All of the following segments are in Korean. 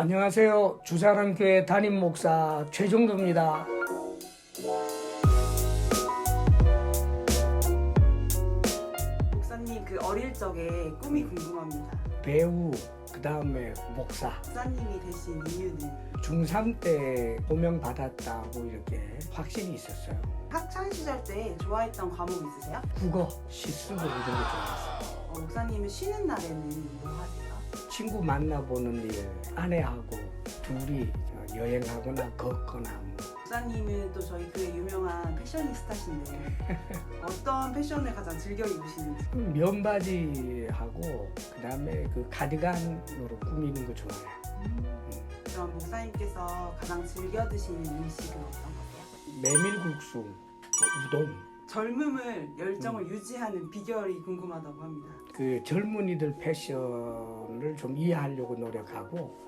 안녕하세요. 주사랑교회 담임 목사 최종도입니다. 목사님 그 어릴 적에 꿈이 궁금합니다. 배우, 그 다음에 목사. 목사님이 되신 이유는 중3 때 호명 받았다고 이렇게 확신이 있었어요. 학창 시절 때 좋아했던 과목 있으세요? 국어, 시수도 이런 거 좋아했어요. 어, 목사님은 쉬는 날에는 뭐 하세요? 친구 만나보는 일, 아내하고 둘이 여행하거나 걷거나 뭐. 목사님은 또 저희 교회 유명한 패셔니스타신데 어떤 패션을 가장 즐겨 입으시는지 면바지하고 그 다음에 그 가디건으로 꾸미는 거 좋아해요. 그럼 목사님께서 가장 즐겨 드시는 음식은 어떤 거세요? 메밀국수, 뭐 우동. 젊음을 열정을 유지하는 비결이 궁금하다고 합니다. 그 젊은이들 패션을 좀 이해하려고 노력하고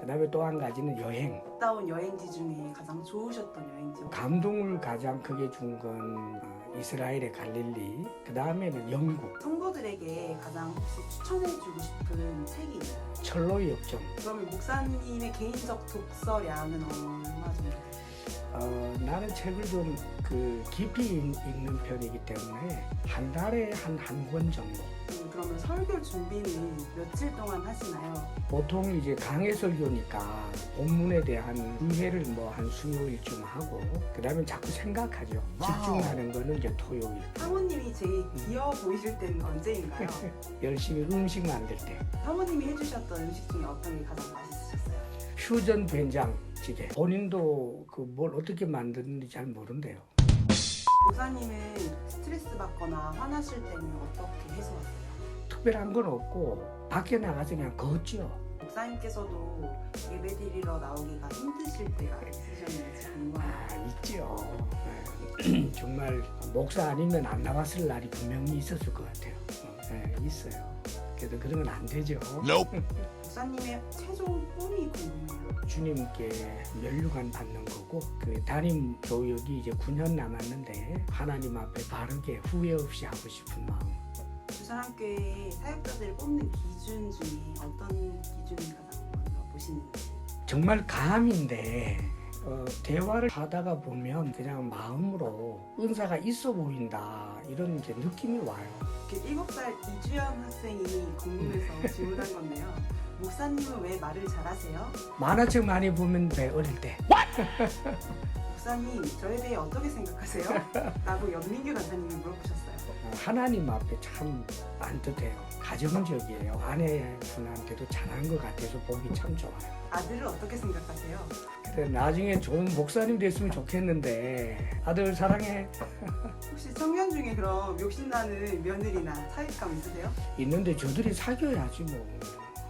그 다음에 또 한 가지는 여행. 갔다 온 여행지 중에 가장 좋으셨던 여행지 감동을 가장 크게 준 건 이스라엘의 갈릴리. 그 다음에는 영국. 성도들에게 가장 혹시 추천해주고 싶은 책이 있나요? 철로의 역정. 그러면 목사님의 개인적 독서량은 얼마 정도? 어, 나는 책을 좀 그 깊이 읽- 읽는 편이기 때문에 한 달에 한 한 권 정도. 음, 그러면 설교 준비는 며칠 동안 하시나요? 보통 이제 강해 설교니까 본문에 대한 이해를 뭐 한 수요일쯤 하고 그 다음에 자꾸 생각하죠. 집중하는 거는 이제 토요일. 사모님이 제일 귀여워 보이실 때는 언제인가요? 열심히 음식 만들 때. 사모님이 해주셨던 음식 중에 어떤 게 가장 맛있으셨어요? 퓨전 된장찌개. 본인도 그 뭘 어떻게 만드는지 잘 모른대요. 목사님은 스트레스 받거나 화나실 때는 어떻게 해소하세요? 특별한 건 없고 밖에 나가서 그냥 걷죠. 목사님께서도 예배 드리러 나오기가 힘드실 때가 있으셨는지 궁금합니다. 아 있죠. 네. 정말 목사 아니면 안 나왔을 날이 분명히 있었을 것 같아요. 어, 네, 있어요. 그래도 그런 건 안 되죠. 목사님의 최종 꿈이 궁금해요. 주님께 면류관 받는 거고 그 담임 교육이 이제 9년 남았는데 하나님 앞에 바르게 후회 없이 하고 싶은 마음. 주사랑교회 사역자들을 뽑는 기준 중에 어떤 기준이 가장 먼저 보시는지 정말 감인데 어, 대화를 하다가 보면 그냥 마음으로 은사가 있어 보인다 이런 이제 느낌이 와요. 이렇게 7살 이주연 학생이 궁금해서 질문한 건데요. 목사님은 왜 말을 잘하세요? 만화책 많이 보면 돼 어릴 때. 목사님 저에 대해 어떻게 생각하세요? 라고 연민규 간사님이 물어보셨어요. 어, 하나님 앞에 참 안뜻해요. 가정적이에요. 아내분한테도 잘한 것 같아서 보기 참 좋아요. 아들을 어떻게 생각하세요? 그래 나중에 좋은 목사님 됐으면 좋겠는데 아들 사랑해 혹시 청년 중에 그럼 욕심나는 며느리나 사윗감 있으세요? 있는데 저들이 사귀어야지 뭐.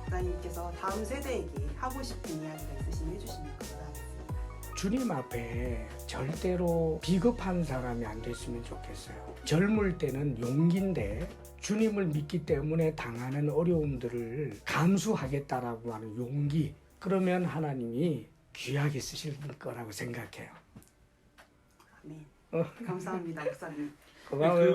목사님께서 다음 세대에게 하고 싶은 이야기가 있으시면 해주시면 감사하겠습니다. 주님 앞에 절대로 비겁한 사람이 안 됐으면 좋겠어요. 젊을 때는 용기인데 주님을 믿기 때문에 당하는 어려움들을 감수하겠다라고 하는 용기. 그러면 하나님이 귀하게 쓰실 거라고 생각해요. 아멘. 어. 감사합니다, 목사님. 고마워요.